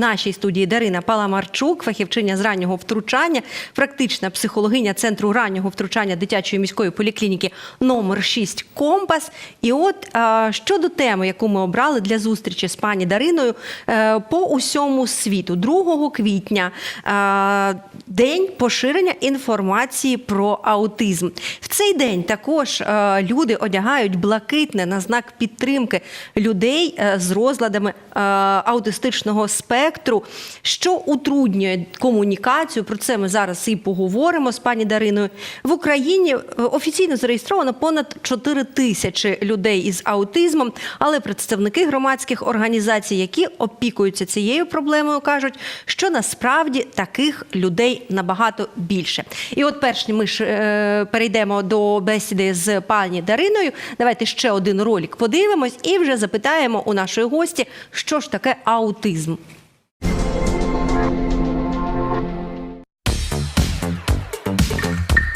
Нашій студії Дарина Паламарчук, фахівчиня з раннього втручання, практична психологиня центру раннього втручання дитячої міської поліклініки номер 6 Компас. І от щодо теми, яку ми обрали для зустрічі з пані Дариною е, по усьому світу, 2 квітня, день поширення інформації про аутизм. В цей день також е, люди одягають блакитне на знак підтримки людей е, з розладами аутистичного спектру, що утруднює комунікацію. Про це ми зараз і поговоримо з пані Дариною. В Україні е, офіційно зареєстровано понад 4 тисячі людей із аутизмом, але представники громадських організацій, які опікуються цією проблемою, кажуть, що насправді таких людей набагато більше. І от перш ми ж е, перейдемо до бесіди з пані Дариною, давайте ще один ролик подивимось і вже запитаємо у нашої гості, що ж таке аутизм.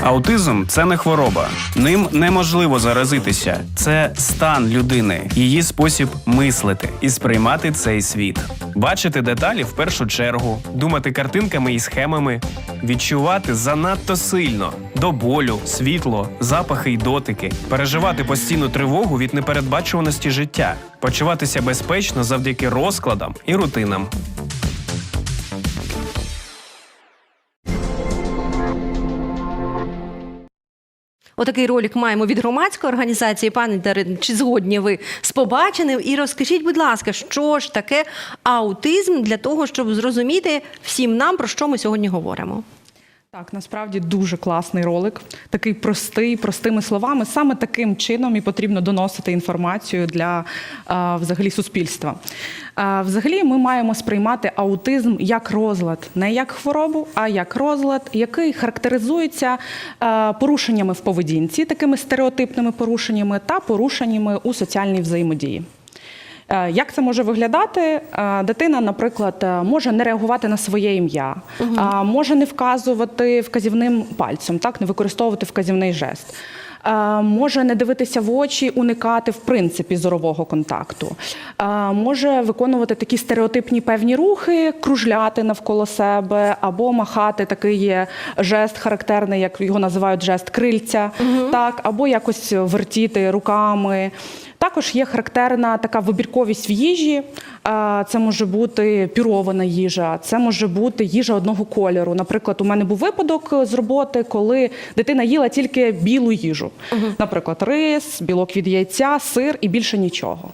Аутизм це не хвороба. Ним неможливо заразитися. Це стан людини, її спосіб мислити і сприймати цей світ. Бачити деталі в першу чергу, думати картинками і схемами, відчувати занадто сильно до болю, світло, запахи й дотики, переживати постійну тривогу від непередбачуваності життя, почуватися безпечно завдяки розкладам і рутинам. Отакий ролик маємо від громадської організації. Пане Дарин, чи згодні ви з побаченим? І розкажіть, будь ласка, що ж таке аутизм для того, щоб зрозуміти всім нам, про що ми сьогодні говоримо? Так, насправді дуже класний ролик, такий простий, простими словами. Саме таким чином і потрібно доносити інформацію для взагалі суспільства. Взагалі, ми маємо сприймати аутизм як розлад, не як хворобу, а як розлад, який характеризується порушеннями в поведінці, такими стереотипними порушеннями та порушеннями у соціальній взаємодії. Е, Як це може виглядати? Е, Дитина, наприклад, е, може не реагувати на своє ім'я, а може не вказувати вказівним пальцем, так не використовувати вказівний жест. Може не дивитися в очі, уникати в принципі зорового контакту. Може виконувати такі стереотипні певні рухи, кружляти навколо себе, або махати такий є жест характерний, як його називають жест крильця, так, або якось вертіти руками. Також є характерна така вибірковість в їжі. Е, Це може бути пюрована їжа, це може бути їжа одного кольору. Наприклад, у мене був випадок з роботи, коли дитина їла тільки білу їжу. Наприклад, рис, білок від яйця, сир і більше нічого.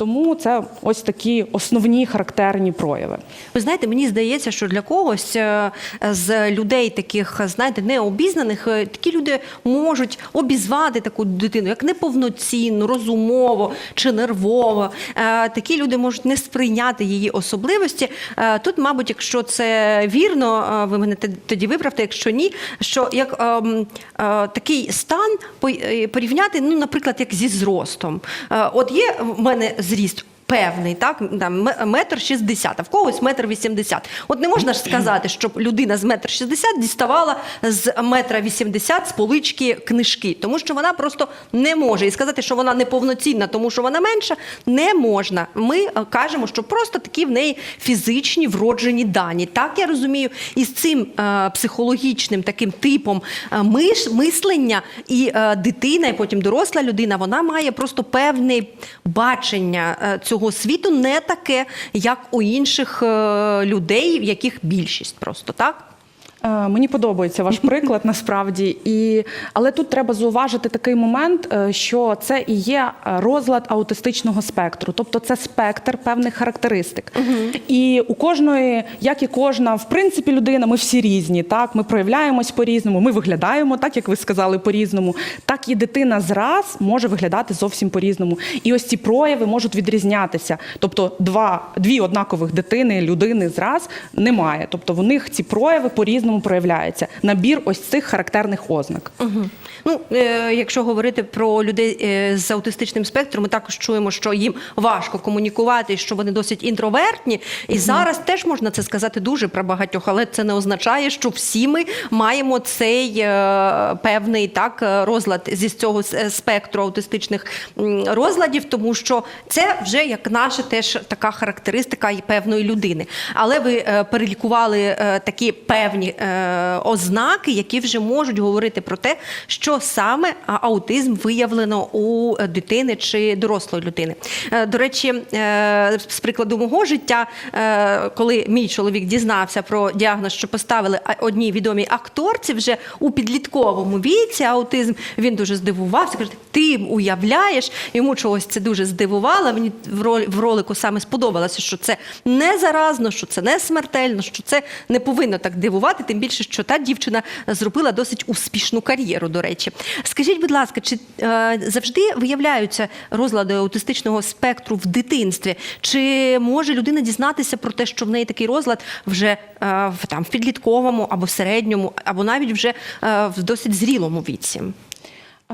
Тому це ось такі основні характерні прояви. Ви знаєте, мені здається, що для когось е, з людей таких, знаєте, необізнаних, е, такі люди можуть обізвати таку дитину як неповноцінну, розумово чи нервово. Е, Такі люди можуть не сприйняти її особливості. Тут, мабуть, якщо це вірно, ви мене тоді виправте, якщо ні, що як ем, такий стан порівняти, ну, наприклад, як зі зростом. От є в мене fazer isso. Певний, так там метр шістдесят, а в когось метр вісімдесят. От не можна ж сказати, щоб людина з метр шістдесят діставала з метра вісімдесят з полички книжки, тому що вона просто не може. І сказати, що вона неповноцінна, тому що вона менша, не можна. Ми е, кажемо, що просто такі в неї фізичні вроджені дані. Так я розумію, і з цим е, психологічним таким типом е, миш, мислення і е, дитина, і потім доросла людина, вона має просто певне бачення е, цього світу, не таке, як у інших е, людей, в яких більшість просто так. Е, Мені подобається ваш приклад насправді, і але тут треба зауважити такий момент, е, що це і є е, розлад аутистичного спектру, тобто це спектр певних характеристик. І у кожної, як і кожна, в принципі, людина, ми всі різні. Так, ми проявляємось по-різному, ми виглядаємо, так як ви сказали, по-різному. Так і дитина зраз може виглядати зовсім по-різному. І ось ці прояви можуть відрізнятися. Тобто, два дві однакових дитини, людини зраз немає. Тобто, в них ці прояви по-різному проявляються. Набір ось цих характерних ознак. Угу. Ну, е, якщо говорити про людей е, з аутистичним спектром, ми також чуємо, що їм важко комунікувати, що вони досить інтровертні. І зараз теж можна це сказати дуже про багатьох, але це не означає, що всі ми маємо цей е, певний так розлад зі цього спектру аутистичних розладів, тому що це вже як наша теж така характеристика і певної людини. Але ви перелікували такі певні ознаки, які вже можуть говорити про те, що саме аутизм виявлено у дитини чи дорослої людини. Е, До речі, е, з прикладу мого життя, е, коли мій чоловік дізнався про діагноз, що поставили одній відомій акторці вже у підлітковому віці аутизм, він дуже здивувався. Каже, ти уявляєш, йому чогось це дуже здивувало. Мені в ролику саме сподобалося, що це не заразно, що це не смертельно, що це не повинно так дивувати. Тим більше, що та дівчина зробила досить успішну кар'єру. До речі, скажіть, будь ласка, чи е, завжди виявляються розлади аутистичного спектру в дитинстві? Чи може людина дізнатися про те, що в неї такий розлад вже е, в там в підлітковому або середньому, або навіть вже е, в досить зрілому віці?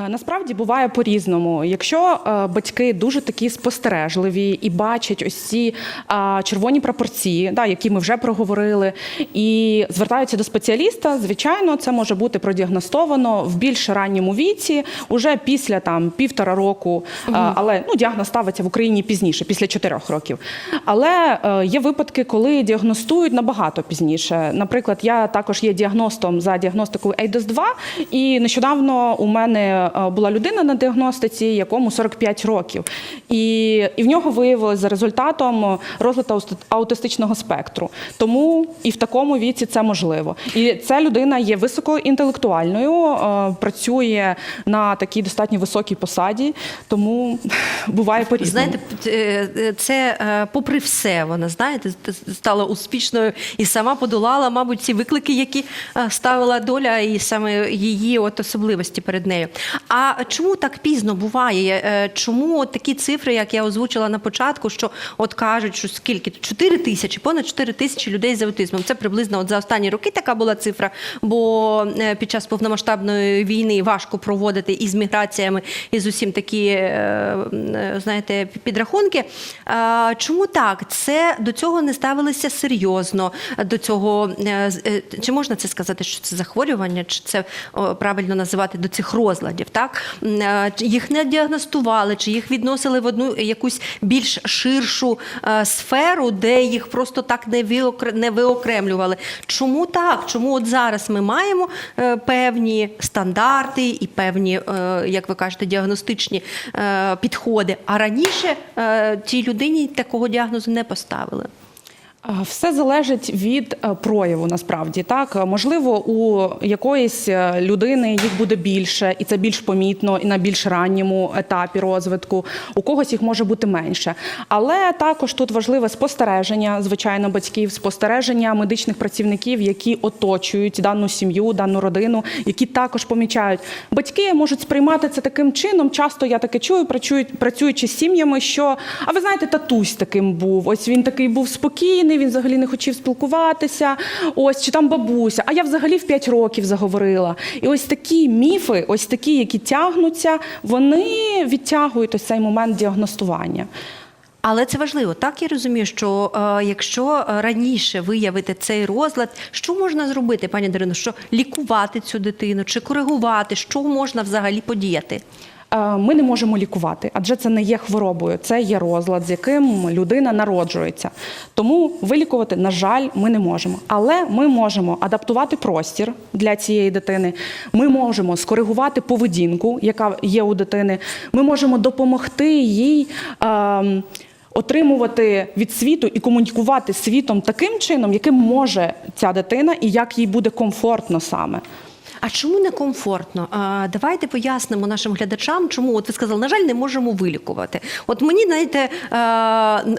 Е, Насправді буває по-різному. Якщо е, батьки дуже такі спостережливі і бачать ось ці е, червоні пропорції, да, які ми вже проговорили, і звертаються до спеціаліста, звичайно, це може бути продіагностовано в більш ранньому віці, уже після там півтора року, але ну діагноз ставиться в Україні пізніше, після чотирьох років. Але є випадки, коли діагностують набагато пізніше. Наприклад, я також є діагностом за діагностикою ADOS 2 і нещодавно у мене була людина на діагностиці, якому 45 років. І, і в нього виявилось за результатом розлад аутистичного спектру. Тому і в такому віці це можливо. І ця людина є високоінтелектуальною, е, працює на такій достатньо високій посаді, тому буває по-різному. Знаєте, е, е, це е, попри все, вона знаєте, стала успішною і сама подолала, мабуть, ці виклики, які е, ставила доля, і саме її от особливості перед нею. А чому так пізно буває? Е, Чому от такі цифри, як я озвучила на початку, що от кажуть, що скільки 4 тисячі, понад 4 тисячі людей з аутизмом. Це приблизно от за останні роки така була цифра, бо е, під час повномасштабної війни важко проводити із міграціями, і з усім такі, е, е, знаєте, підрахунки. Чому так? Це до цього не ставилися серйозно. До цього е, е, чи можна це сказати, що це захворювання, чи це правильно називати до цих розладів? Так М, е, їх не діагностували, чи їх відносили в одну якусь більш ширшу е, сферу, де їх просто так не виокре- не виокремлювали. Чому так? Чому от зараз ми маємо е, певні стандарти і певні, як ви кажете, діагностичні підходи, а раніше цій людині такого діагнозу не поставили? А, Все залежить від е, прояву насправді. Так Е, можливо, у якоїсь е, людини їх буде більше, і це більш помітно, і на більш ранньому етапі розвитку. У когось їх може бути менше. Але також тут важливе спостереження, звичайно, батьків, спостереження медичних працівників, які оточують дану сім'ю, дану родину, які також помічають. Батьки можуть сприймати це таким чином. Часто я таке чую, працюючи з сім'ями, що а ви знаєте, татусь таким був. Ось він такий був спокійний, він взагалі не хотів спілкуватися. Ось чи там бабуся. А я взагалі в 5 років заговорила. І ось такі міфи, ось такі, які тягнуться, вони відтягують ось цей момент діагностування. Але це важливо. Так я розумію, що е, якщо раніше виявити цей розлад, що можна зробити, пані Дарино? Що лікувати цю дитину чи коригувати? Що можна взагалі подіяти? Е, Ми не можемо лікувати, адже це не є хворобою, це є розлад, з яким людина народжується. Тому вилікувати, на жаль, ми не можемо. Але ми можемо адаптувати простір для цієї дитини. Ми можемо скоригувати поведінку, яка є у дитини. Ми можемо допомогти їй. ем, Отримувати від світу і комунікувати світом таким чином, яким може ця дитина, і як їй буде комфортно саме. А чому некомфортно? А, давайте пояснимо нашим глядачам, чому от ви сказали, на жаль, не можемо вилікувати. От мені знаєте,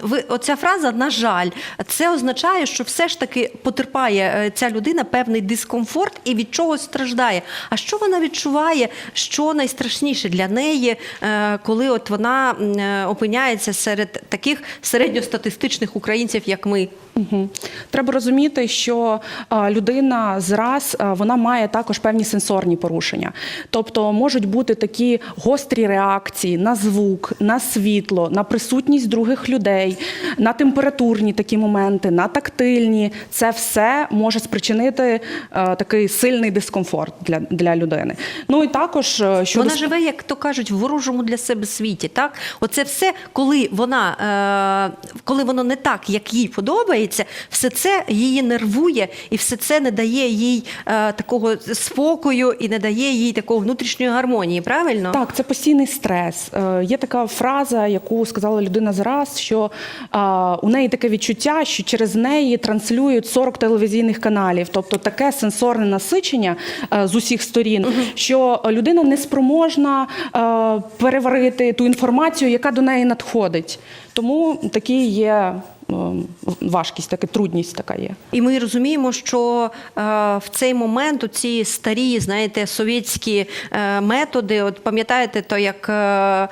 ви оця фраза на жаль, це означає, що все ж таки потерпає е, ця людина певний дискомфорт і від чогось страждає. А що вона відчуває? Що найстрашніше для неї, е, коли от вона е, опиняється серед таких середньостатистичних українців, як ми? Мгм. Треба розуміти, що людина зраз вона має також певні сенсорні порушення. Тобто можуть бути такі гострі реакції на звук, на світло, на присутність других людей, на температурні такі моменти, на тактильні. Це все може спричинити е, такий сильний дискомфорт для, для людини. Ну і також е, щодо Вона живе, як то кажуть, в ворожому для себе світі. Так, оце все, коли вона е, коли воно не так, як їй подобається, все це її нервує, і все це не дає їй е, такого спокою і не дає їй такої внутрішньої гармонії. Правильно? Так, це постійний стрес. Е, Є така фраза, яку сказала людина зараз, що е, у неї таке відчуття, що через неї транслюють 40 телевізійних каналів, тобто таке сенсорне насичення е, з усіх сторін, що людина не спроможна е, переварити ту інформацію, яка до неї надходить. Тому такі є важкість, така трудність така є. І ми розуміємо, що е, в цей момент ці старі, знаєте, совєтські е, методи, от пам'ятаєте, то як е,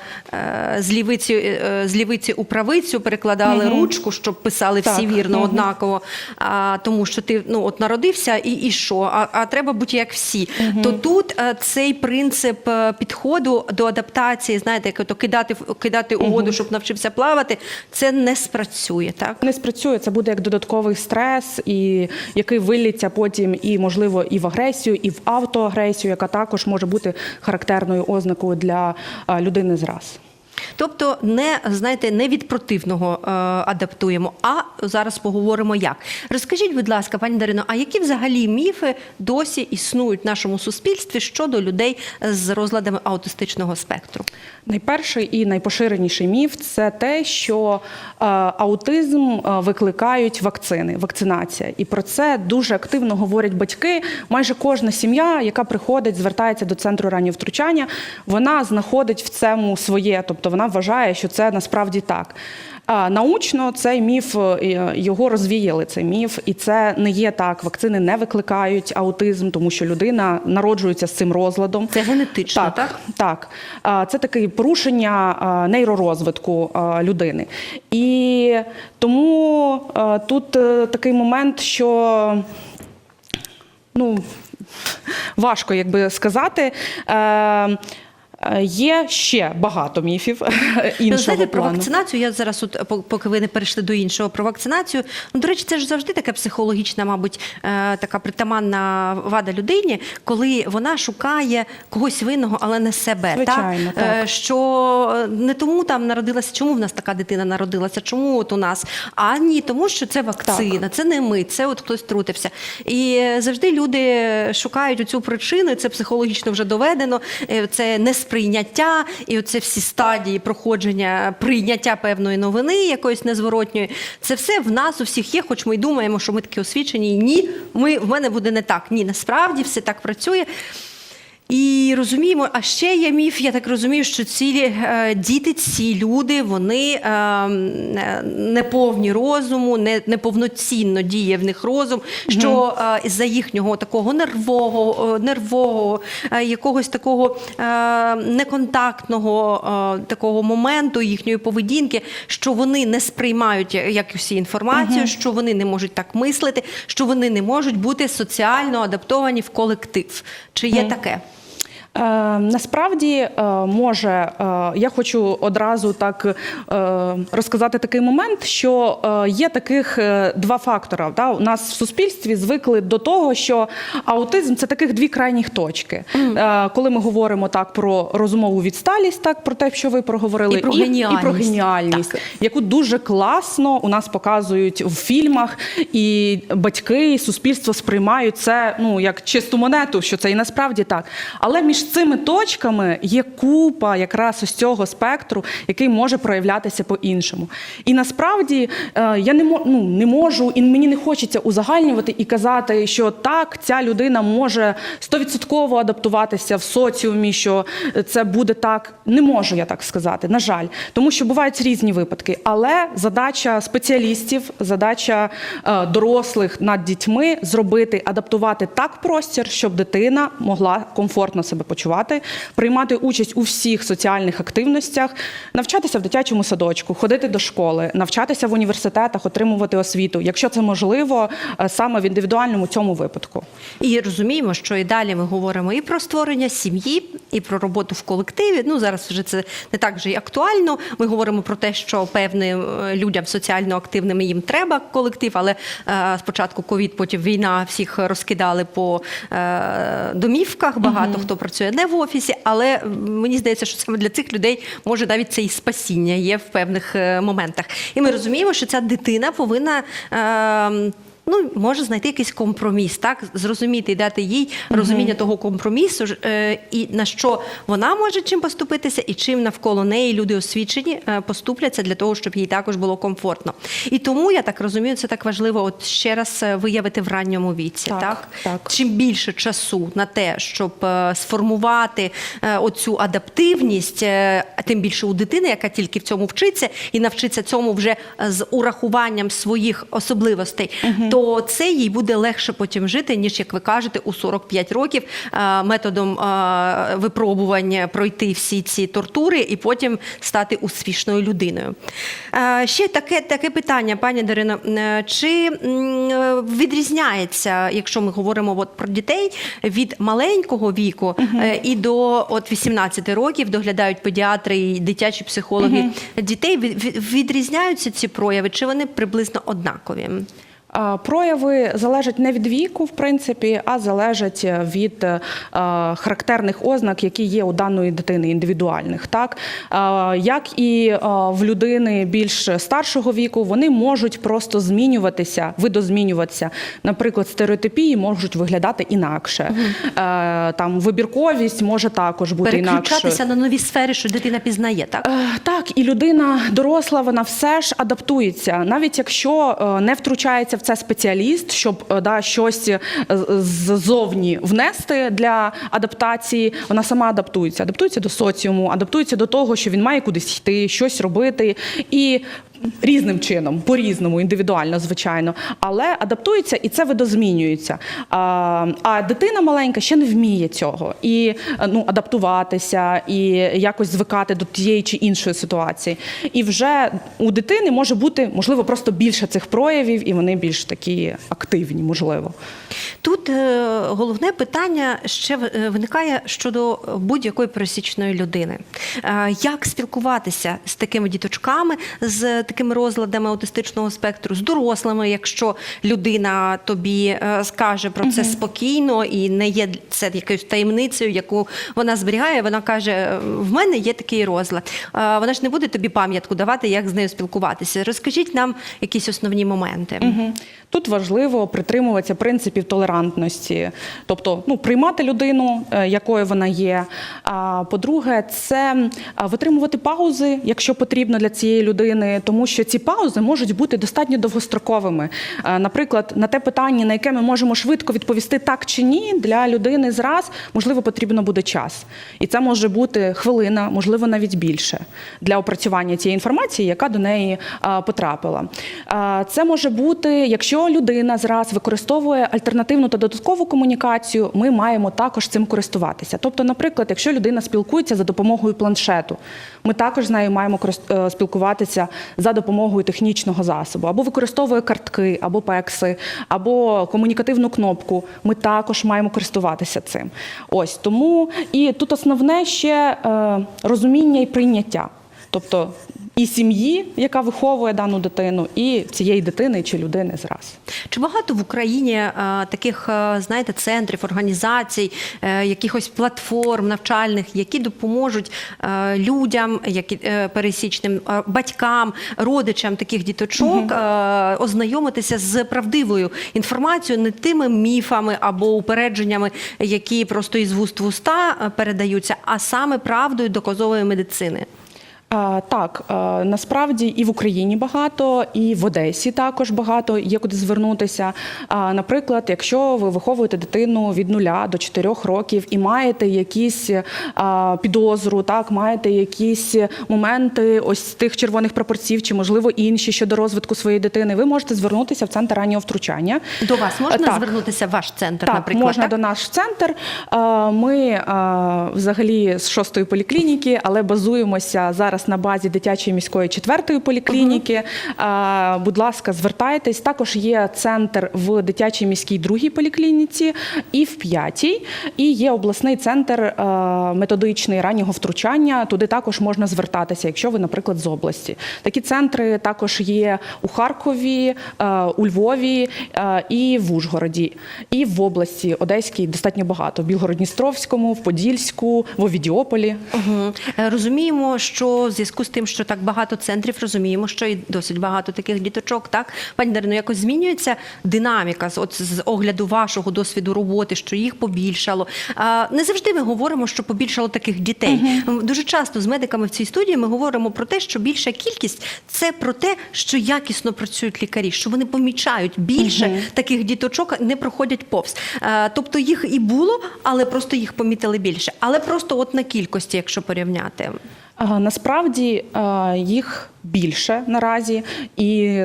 з лівиці, з лівиці у правицю перекладали ручку, щоб писали всі Так, вірно, мгм. однаково, а, тому що ти ну, от народився і, і що, а, а треба бути як всі. То тут цей принцип підходу до адаптації, знаєте, як ото кидати, кидати у воду, щоб навчився плавати, це не спрацює, так? Не спрацює, це буде як додатковий стрес, і який виліться потім і можливо і в агресію, і в автоагресію, яка також може бути характерною ознакою для людини людини зраз. Тобто, не знаєте, не від противного е, адаптуємо, а зараз поговоримо як. Розкажіть, будь ласка, пані Дарино, а які взагалі міфи досі існують в нашому суспільстві щодо людей з розладами аутистичного спектру? Найперший і найпоширеніший міф це те, що е, аутизм е, викликають вакцини, вакцинація. І про це дуже активно говорять батьки. Майже кожна сім'я, яка приходить, звертається до центру раннього втручання, вона знаходить в цьому своє, тобто вона вважає, що це насправді так. А научно цей міф е, його розвіяли. Цей міф, і це не є так. Вакцини не викликають аутизм, тому що людина народжується з цим розладом. Це генетично, так? Так, так. А, Це таке порушення нейророзвитку людини. І тому тут е, такий момент, що ну, важко якби сказати. Е, Є ще багато міфів Ну, іншого знаєте, про вакцинацію я зараз, от, пок- поки ви не перейшли до іншого, про вакцинацію. Ну, до речі, це ж завжди така психологічна, мабуть, е, така притаманна вада людині, коли вона шукає когось винного, але не себе. Звичайно, так? Е, так. Що не тому там народилася, чому в нас така дитина народилася, чому от у нас, а ні, тому що це вакцина, це не ми, це от хтось трутився. І е, завжди люди шукають цю причину, це психологічно вже доведено. е, Це несприйняття, і оце всі стадії проходження прийняття певної новини, якоїсь незворотньої. Це все в нас у всіх є, хоч ми й думаємо, що ми такі освічені. Ні, ми, в мене буде не так. Ні, насправді все так працює. І розуміємо, а ще є міф, я так розумію, що ці е, діти, ці люди, вони е, е, неповні розуму, не, неповноцінно діє в них розум, що е, за їхнього такого нервового, нервового, якогось такого неконтактного такого моменту їхньої поведінки, що вони не сприймають як усі інформацію, що вони не можуть так мислити, що вони не можуть бути соціально адаптовані в колектив. Чи є таке? Е, насправді е, може, е, я хочу одразу так розказати такий момент, що є таких два фактора. Да? У нас в суспільстві звикли до того, що аутизм це таких дві крайніх точки. Е, коли ми говоримо так про розумову відсталість, так про те, що ви проговорили, І про і, геніальність. про геніальність, Так. яку дуже класно у нас показують в фільмах, і батьки, і суспільство сприймають це ну як чисту монету, що це і насправді так. Але між цими точками є купа якраз ось цього спектру, який може проявлятися по-іншому. І насправді е, я не мо- ну, не можу, і мені не хочеться узагальнювати і казати, що так, ця людина може стовідсотково адаптуватися в соціумі, що це буде так. Не можу я так сказати, на жаль, тому що бувають різні випадки. Але задача спеціалістів, задача е, дорослих над дітьми зробити, адаптувати так простір, щоб дитина могла комфортно себе почувати, приймати участь у всіх соціальних активностях, навчатися в дитячому садочку, ходити до школи, навчатися в університетах, отримувати освіту, якщо це можливо, е, саме в індивідуальному цьому випадку. І розуміємо, що і далі ми говоримо і про створення сім'ї, і про роботу в колективі. Ну зараз вже це не так вже й актуально. Ми говоримо про те, що певним е, людям соціально активним їм треба колектив, але е, спочатку ковід, потім війна всіх розкидали по домівках. Багато хто працює не в офісі, але мені здається, що саме для цих людей може навіть це і спасіння є в певних е, моментах. І ми розуміємо, що ця дитина повинна. Ну, може знайти якийсь компроміс, так зрозуміти і дати їй розуміння того компромісу, е, і на що вона може чим поступитися, і чим навколо неї люди освічені е, поступляться для того, щоб їй також було комфортно. І тому я так розумію, це так важливо, от ще раз е, виявити в ранньому віці. Так, Так, так. чим більше часу на те, щоб е, сформувати е, оцю адаптивність, е, тим більше у дитини, яка тільки в цьому вчиться, і навчиться цьому вже з урахуванням своїх особливостей, то це їй буде легше потім жити, ніж як ви кажете, у 45 років е, методом е, випробування пройти всі ці тортури і потім стати успішною людиною. Е, Ще таке, таке питання, пані Дарино. Е, Чи відрізняється, якщо ми говоримо от про дітей від маленького віку е, і до от 18 років доглядають педіатри і дитячі психологи дітей? Від- від- Відрізняються ці прояви, чи вони приблизно однакові? Прояви залежать не від віку, в принципі, а залежать від е, характерних ознак, які є у даної дитини, індивідуальних. Так як і е, в людини більш старшого віку, вони можуть просто змінюватися, видозмінюватися. Наприклад, стереотипії можуть виглядати інакше. Е, Там вибірковість може також бути інакшою. Переключатися на нові сфери, що дитина пізнає, так? Е, Так, і людина доросла, вона все ж адаптується, навіть якщо е, не втручається в це спеціаліст, щоб е, да, щось е, ззовні внести для адаптації, вона сама адаптується. Адаптується до соціуму, адаптується до того, що він має кудись йти, щось робити. І Різним чином, по-різному, індивідуально, звичайно, але адаптується і це видозмінюється. А, а дитина маленька ще не вміє цього і ну, адаптуватися, і якось звикати до тієї чи іншої ситуації. І вже у дитини може бути можливо просто більше цих проявів, і вони більш такі активні, можливо. Тут е, головне питання ще е, виникає щодо будь-якої пересічної людини. Е, як спілкуватися з такими діточками, з такими розладами аутистичного спектру, з дорослими, якщо людина тобі е, скаже про це спокійно і не є це якоюсь таємницею, яку вона зберігає. Вона каже: в мене є такий розлад. Е, Вона ж не буде тобі пам'ятку давати, як з нею спілкуватися. Розкажіть нам якісь основні моменти. Тут важливо притримуватися принципів толерантності, тобто ну, приймати людину, е, якою вона є. А по-друге, це витримувати паузи, якщо потрібно для цієї людини, тому що ці паузи можуть бути достатньо довгостроковими. Е, Наприклад, на те питання, на яке ми можемо швидко відповісти так чи ні, для людини зраз можливо потрібно буде час. І це може бути хвилина, можливо, навіть більше для опрацювання цієї інформації, яка до неї потрапила. Це може бути, якщо людина зраз використовує альтернативну та додаткову комунікацію, ми маємо також цим користуватися. Тобто, наприклад, якщо людина спілкується за допомогою планшету, ми також з нею маємо е, спілкуватися за допомогою технічного засобу, або використовує картки, або пекси, або комунікативну кнопку. Ми також маємо користуватися цим. Ось тому і тут основне ще е, розуміння і прийняття. Тобто і сім'ї, яка виховує дану дитину, і цієї дитини чи людини зраз. Чи багато в Україні е, таких, е, знаєте, центрів, організацій, е, якихось платформ навчальних, які допоможуть е, людям, які е, пересічним е, батькам, родичам таких діточок е, ознайомитися з правдивою інформацією, не тими міфами або упередженнями, які просто із вуст в уста передаються, а саме правдою доказової медицини? А, Так, е, насправді і в Україні багато, і в Одесі також багато є куди звернутися. А, Наприклад, якщо ви виховуєте дитину від нуля до 4 років і маєте якісь підозру, так маєте якісь моменти ось тих червоних прапорців, чи можливо інші щодо розвитку своєї дитини, ви можете звернутися в центр раннього втручання. До вас можна Так. звернутися в ваш центр, Так, наприклад? можна так? до наш центр. Е, Ми е, взагалі з шостої поліклініки, але базуємося зараз на базі дитячої міської четвертої поліклініки. Е, Будь ласка, звертайтесь. Також є центр в дитячій міській другій поліклініці і в п'ятій. І є обласний центр методичний раннього втручання. Туди також можна звертатися, якщо ви, наприклад, з області. Такі центри також є у Харкові, у Львові і в Ужгороді, і в області Одеській достатньо багато. В Білгород-Дністровському, в Подільську, в Овідіополі. Угу. Розуміємо, що в зв'язку з тим, що так багато центрів, розуміємо, що і досить багато таких діточок. Так, пані Дарино, якось змінюється динаміка з от з огляду вашого досвіду роботи, що їх побільшало. А, не завжди ми говоримо, що побільшало таких дітей. Дуже часто з медиками в цій студії ми говоримо про те, що більша кількість це про те, що якісно працюють лікарі, що вони помічають більше таких діточок, не проходять повз. Е, Тобто їх і було, але просто їх помітили більше. Але просто от на кількості, якщо порівняти. А, Насправді е, їх більше наразі, і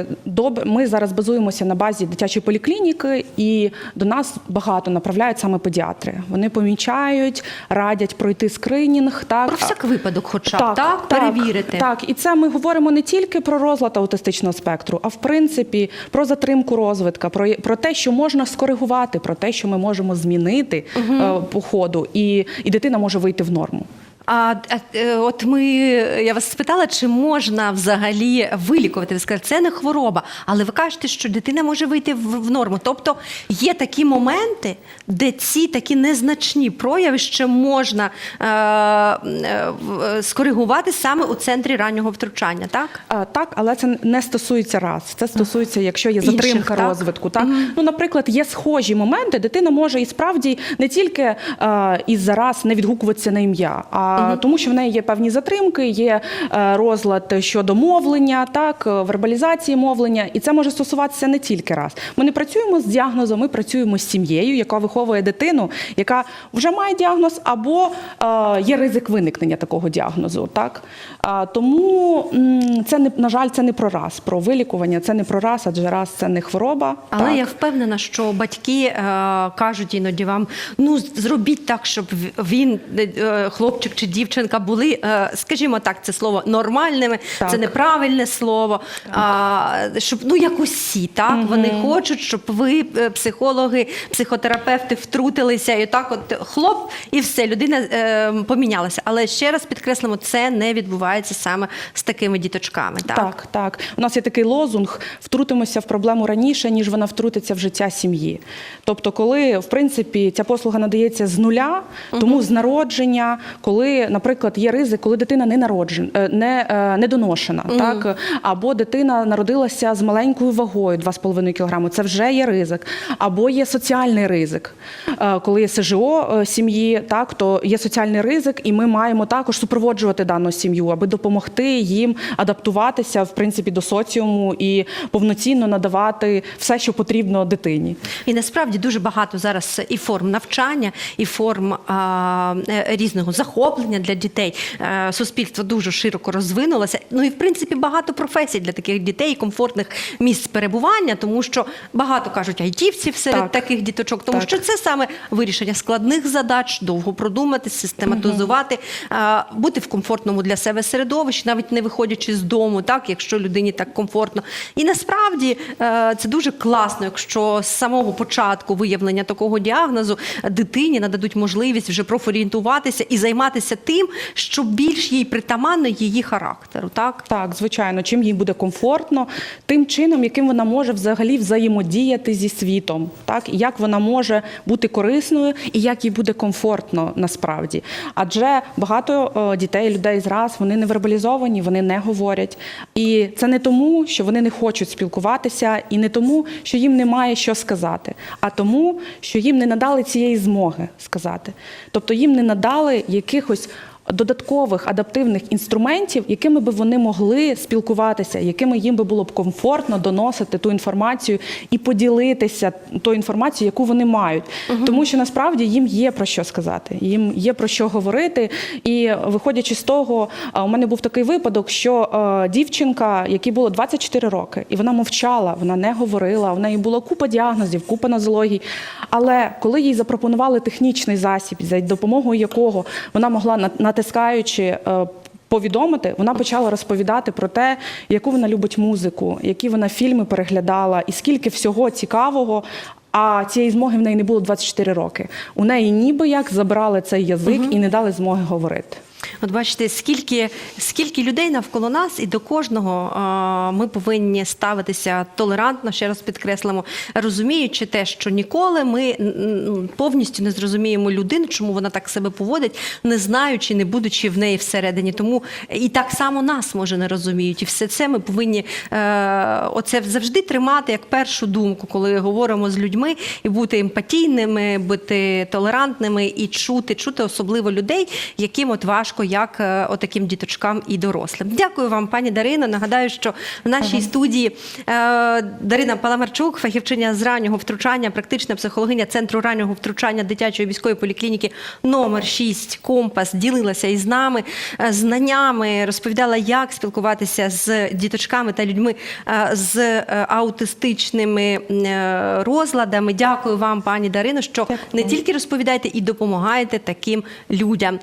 ми зараз базуємося на базі дитячої поліклініки, і до нас багато направляють саме педіатри. Вони помічають, радять пройти скринінг. Так Про всяк випадок, хоча б так, перевірити. Так, і це ми говоримо не тільки про розлад аутистичного спектру, а в принципі про затримку розвитка, про, про те, що можна скоригувати, про те, що ми можемо змінити е, по ходу, і, і дитина може вийти в норму. А, а е, от ми я вас спитала, чи можна взагалі вилікувати? Ви сказали, це не хвороба, але ви кажете, що дитина може вийти в, в норму. Тобто є такі моменти, де ці такі незначні прояви ще можна е, е, скоригувати саме у центрі раннього втручання, так? А, Так, але це не стосується раз. Це стосується, якщо є Інших, затримка так? розвитку. Так ну, наприклад, є схожі моменти. Дитина може і справді не тільки е, із зараз не відгукуватися на ім'я, а тому, що в неї є певні затримки, є е, розлад щодо мовлення, так е, вербалізації мовлення, і це може стосуватися не тільки раз. Ми не працюємо з діагнозом, ми працюємо з сім'єю, яка виховує дитину, яка вже має діагноз, або е, є ризик виникнення такого діагнозу. Так тому це не на жаль, це не про раз. Про вилікування це не про раз, адже раз це не хвороба. Але так. я впевнена, що батьки кажуть іноді вам: ну зробіть так, щоб він, хлопчик чи дівчинка, були, е, скажімо так, це слово нормальними, Так. це неправильне слово. А, щоб ну як усі, так вони хочуть, щоб ви, е, психологи, психотерапевти, втрутилися і так, от хлоп, і все, людина е, помінялася. Але ще раз підкреслимо, це не відбувається саме з такими діточками. Так, Так, так. У нас є такий лозунг: втрутимося в проблему раніше, ніж вона втрутиться в життя сім'ї. Тобто, коли в принципі ця послуга надається з нуля, тому з народження, коли, наприклад, є ризик, коли дитина не народжена, е, не, е, недоношена, так або дитина народилася з маленькою вагою 2,5 кг, це вже є ризик, або є соціальний ризик. Е, Коли є СЖО сім'ї, так то є соціальний ризик, і ми маємо також супроводжувати дану сім'ю, аби допомогти їм адаптуватися в принципі до соціуму і повноцінно надавати все, що потрібно дитині. І насправді дуже багато зараз і форм навчання, і форм а, різного захоплення для дітей. Е, Суспільство дуже широко розвинулося. Ну і в принципі багато професій для таких дітей, комфортних місць перебування, тому що багато кажуть айтівців серед Так. таких діточок, тому Так. що це саме вирішення складних задач, довго продумати, систематизувати, а, бути в комфортному для себе середовищі, навіть не виходячи з дому, так якщо людині так комфортно. І насправді е, це дуже класно, якщо з самого початку виявлення такого діагнозу дитині нададуть можливість вже профорієнтуватися і займатися тим, що більш їй притаманно її характеру. Так Так, звичайно, чим їй буде комфортно, тим чином, яким вона може взагалі взаємодіяти зі світом, так як вона може бути корисною, і як їй буде комфортно насправді. Адже багато е, дітей, людей зраз вони не вербалізовані, вони не говорять. І це не тому, що вони не хочуть спілкуватися, і не тому, що їм немає що сказати, а тому, що їм не надали цієї змоги сказати. Тобто їм не надали якихось is додаткових адаптивних інструментів, якими би вони могли спілкуватися, якими їм би було б комфортно доносити ту інформацію і поділитися тою інформацією, яку вони мають. Тому що насправді їм є про що сказати, їм є про що говорити. І виходячи з того, у мене був такий випадок, що е, дівчинка, якій було 24 роки, і вона мовчала, вона не говорила, в неї була купа діагнозів, купа нозологій. Але коли їй запропонували технічний засіб, за допомогою якого вона могла на- натискаючи. е, Повідомити, вона почала розповідати про те, яку вона любить музику, які вона фільми переглядала, і скільки всього цікавого. А цієї змоги в неї не було 24 роки. У неї ніби як забрали цей язик і не дали змоги говорити. От бачите, скільки, скільки людей навколо нас, і до кожного а, ми повинні ставитися толерантно, ще раз підкреслимо, розуміючи те, що ніколи ми повністю не зрозуміємо людину, чому вона так себе поводить, не знаючи, не будучи в неї всередині. Тому і так само нас може не розуміють. І все це ми повинні е, оце завжди тримати як першу думку, коли говоримо з людьми, і бути емпатійними, бути толерантними і чути, чути особливо людей, яким от важко, як е, отаким діточкам і дорослим. Дякую вам, пані Дарино. Нагадаю, що в нашій студії е, Дарина Паламарчук, фахівчиня з раннього втручання, практична психологиня центру раннього втручання дитячої військової поліклініки номер 6 Компас ділилася із нами е, знаннями, розповідала, як спілкуватися з діточками та людьми з аутистичними розладами. Дякую вам, пані Дарино, що не тільки розповідаєте і допомагаєте таким людям.